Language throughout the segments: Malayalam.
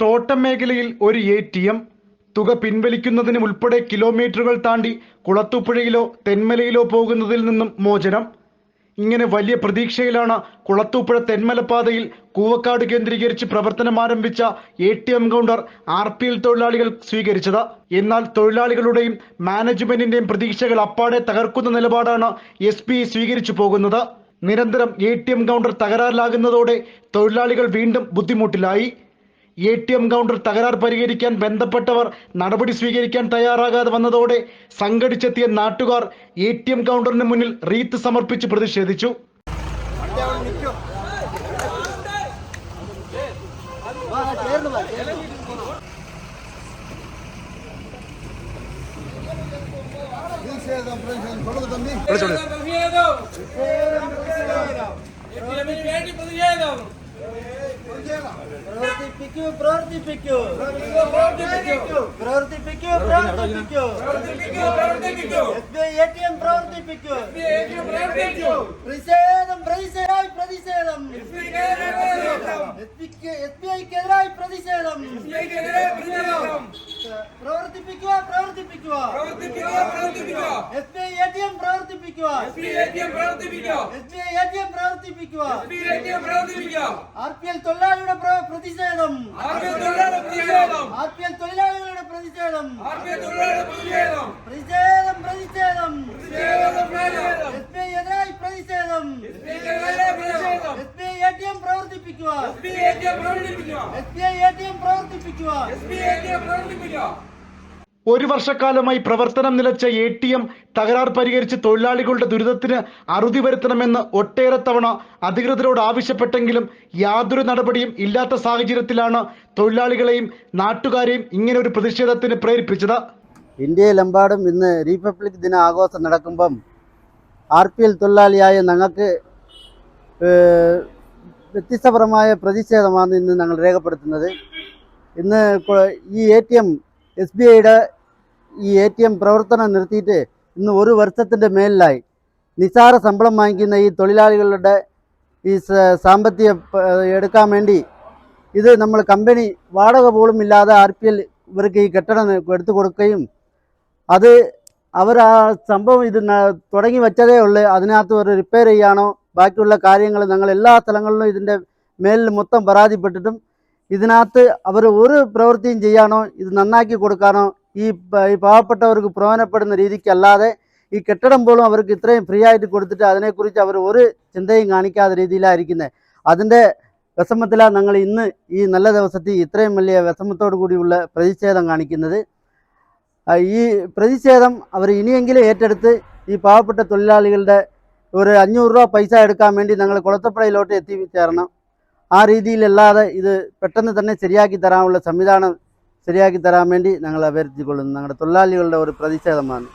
തോട്ടം മേഖലയിൽ ഒരു എ ടി എം തുക പിൻവലിക്കുന്നതിന് ഉൾപ്പെടെ കിലോമീറ്ററുകൾ താണ്ടി കുളത്തൂപ്പുഴയിലോ തെന്മലയിലോ പോകുന്നതിൽ നിന്നും മോചനം. ഇങ്ങനെ വലിയ പ്രതീക്ഷയിലാണ് കുളത്തൂപ്പുഴ തെന്മലപ്പാതയിൽ കൂവക്കാട് കേന്ദ്രീകരിച്ച് പ്രവർത്തനം ആരംഭിച്ച A T M counter R P L തൊഴിലാളികൾ സ്വീകരിച്ചത്. എന്നാൽ തൊഴിലാളികളുടെയും മാനേജ്മെന്റിന്റെയും പ്രതീക്ഷകൾ അപ്പാടെ തകർക്കുന്ന നിലപാടാണ് എസ് പി സ്വീകരിച്ചു പോകുന്നത്. നിരന്തരം എ ടി എം കൗണ്ടർ തകരാറിലാകുന്നതോടെ തൊഴിലാളികൾ വീണ്ടും ബുദ്ധിമുട്ടിലായി. എ ടി എം കൗണ്ടർ തകരാർ പരിഹരിക്കാൻ ബന്ധപ്പെട്ടവർ നടപടി സ്വീകരിക്കാൻ തയ്യാറാകാതെ വന്നതോടെ സംഘടിച്ചെത്തിയ നാട്ടുകാർ എ ടി എം കൗണ്ടറിന് മുന്നിൽ റീത്ത് സമർപ്പിച്ച് പ്രതിഷേധിച്ചു. പ്രവർത്തിപ്പിക്കൂ പ്രവർത്തിപ്പിക്കൂ. പ്രവർത്തിപ്പിക്കൂ പ്രവർത്തിപ്പിക്കൂ S B I A T M പ്രവർത്തിപ്പിക്കൂ പ്രതിഷേധം പ്രതിഷേധമായി പ്രതിഷേധം എസ് ബി ഐക്കെതിരായി പ്രതിഷേധം പ്രവർത്തിപ്പിക്കുക പ്രവർത്തിപ്പിക്കുക S B I A T M പ്രവർത്തിപ്പിക്കുക പ്രവർത്തിപ്പിക്കുക ആർ പി എൽ തൊഴിലാളിയുടെ പ്ര- പ്രതിഷേധം. ആർ പി എൽ തൊഴിലാളികളുടെ പ്രതിഷേധം. പ്രതിഷേധം. പ്രതിഷേധം എസ് ബി ഐ പ്രതിഷേധം. S B I A T M പ്രവർത്തിപ്പിക്കുക S B I A T M പ്രവർത്തിപ്പിക്കുക ഒരു വർഷക്കാലമായി പ്രവർത്തനം നിലച്ച എ ടി എം തകരാർ പരിഹരിച്ച് തൊഴിലാളികളുടെ ദുരിതത്തിന് അറുതി വരുത്തണമെന്ന് ഒട്ടേറെ തവണ അധികൃതരോട് ആവശ്യപ്പെട്ടെങ്കിലും യാതൊരു നടപടിയും ഇല്ലാത്ത സാഹചര്യത്തിലാണ് തൊഴിലാളികളെയും നാട്ടുകാരെയും ഇങ്ങനെ ഒരു പ്രതിഷേധത്തിന് പ്രേരിപ്പിച്ചത്. ഇന്ത്യയിലെമ്പാടും ഇന്ന് റിപ്പബ്ലിക് ദിന ആഘോഷം നടക്കുമ്പം ആർ പി എൽ തൊഴിലാളിയായ ഞങ്ങൾക്ക് വ്യത്യസ്തപരമായ പ്രതിഷേധമാണ് ഇന്ന് ഞങ്ങൾ രേഖപ്പെടുത്തുന്നത്. ഇന്ന് ഈ A T M S B ഐയുടെ ഈ എ ടി എം പ്രവർത്തനം നിർത്തിയിട്ട് ഇന്ന് ഒരു വർഷത്തിന്റെ മേലിലായി. നിസ്സാര ശമ്പളം വാങ്ങിക്കുന്ന ഈ തൊഴിലാളികളുടെ ഈ സാമ്പത്തിക എടുക്കാൻ വേണ്ടി ഇത് നമ്മൾ കമ്പനി വാടക പോലും ഇല്ലാതെ ആർ പി എൽ ഇവർക്ക് ഈ കെട്ടിടം എടുത്തു കൊടുക്കുകയും അത് അവർ ആ സംഭവം ഇത് തുടങ്ങി വെച്ചതേ ഉള്ളൂ. അതിനകത്ത് ഒരു റിപ്പയർ ചെയ്യാനോ ബാക്കിയുള്ള കാര്യങ്ങൾ ഞങ്ങൾ എല്ലാ സ്ഥലങ്ങളിലും ഇതിന്റെ മേലിൽ മൊത്തം പരാതിപ്പെട്ടിട്ടും ഇതിനകത്ത് അവർ ഒരു പ്രവൃത്തിയും ചെയ്യാനോ ഇത് നന്നാക്കി കൊടുക്കാനോ ഈ പാവപ്പെട്ടവർക്ക് പ്രയോജനപ്പെടുന്ന രീതിക്കല്ലാതെ ഈ കെട്ടിടം പോലും അവർക്ക് ഇത്രയും ഫ്രീ ആയിട്ട് കൊടുത്തിട്ട് അതിനെക്കുറിച്ച് അവർ ഒരു ചിന്തയും കാണിക്കാത്ത രീതിയിലായിരിക്കുന്നത് അതിന്റെ വിഷമത്തിലാണ് ഞങ്ങൾ ഇന്ന് ഈ നല്ല ദിവസത്തിൽ ഇത്രയും വലിയ വിഷമത്തോടു കൂടിയുള്ള പ്രതിഷേധം കാണിക്കുന്നത്. ഈ പ്രതിഷേധം അവർ ഇനിയെങ്കിലും ഏറ്റെടുത്ത് ഈ പാവപ്പെട്ട തൊഴിലാളികളുടെ ഒരു അഞ്ഞൂറ് രൂപ പൈസ എടുക്കാൻ വേണ്ടി ഞങ്ങൾ കുളത്തപ്പുഴയിലോട്ട് എത്തിച്ചേരണം. ആ രീതിയിലല്ലാതെ ഇത് പെട്ടെന്ന് തന്നെ ശരിയാക്കി തരാനുള്ള സംവിധാനം ശരിയാക്കി തരാൻ വേണ്ടി ഞങ്ങൾ അഭ്യർത്ഥിക്കൊള്ളുന്നു ഞങ്ങളുടെ തൊഴിലാളികളുടെ ഒരു പ്രതിഷേധമാണ്.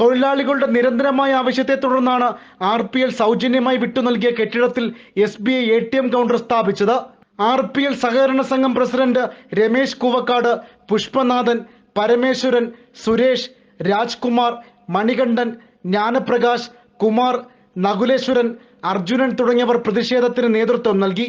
തൊഴിലാളികളുടെ നിരന്തരമായ ആവശ്യത്തെ തുടർന്നാണ് ആർ പി എൽ സൗജന്യമായി വിട്ടു നൽകിയ കെട്ടിടത്തിൽ S B I A T M counter സ്ഥാപിച്ചത്. ആർ പി എൽ സഹകരണ സംഘം പ്രസിഡന്റ് രമേശ് കുവക്കാട് പുഷ്പനാഥൻ പരമേശ്വരൻ സുരേഷ് രാജ്കുമാർ മണികണ്ഠൻ ജ്ഞാനപ്രകാശ് കുമാർ നകുലേശ്വരൻ അർജുനൻ തുടങ്ങിയവർ പ്രതിഷേധത്തിന് നേതൃത്വം നൽകി.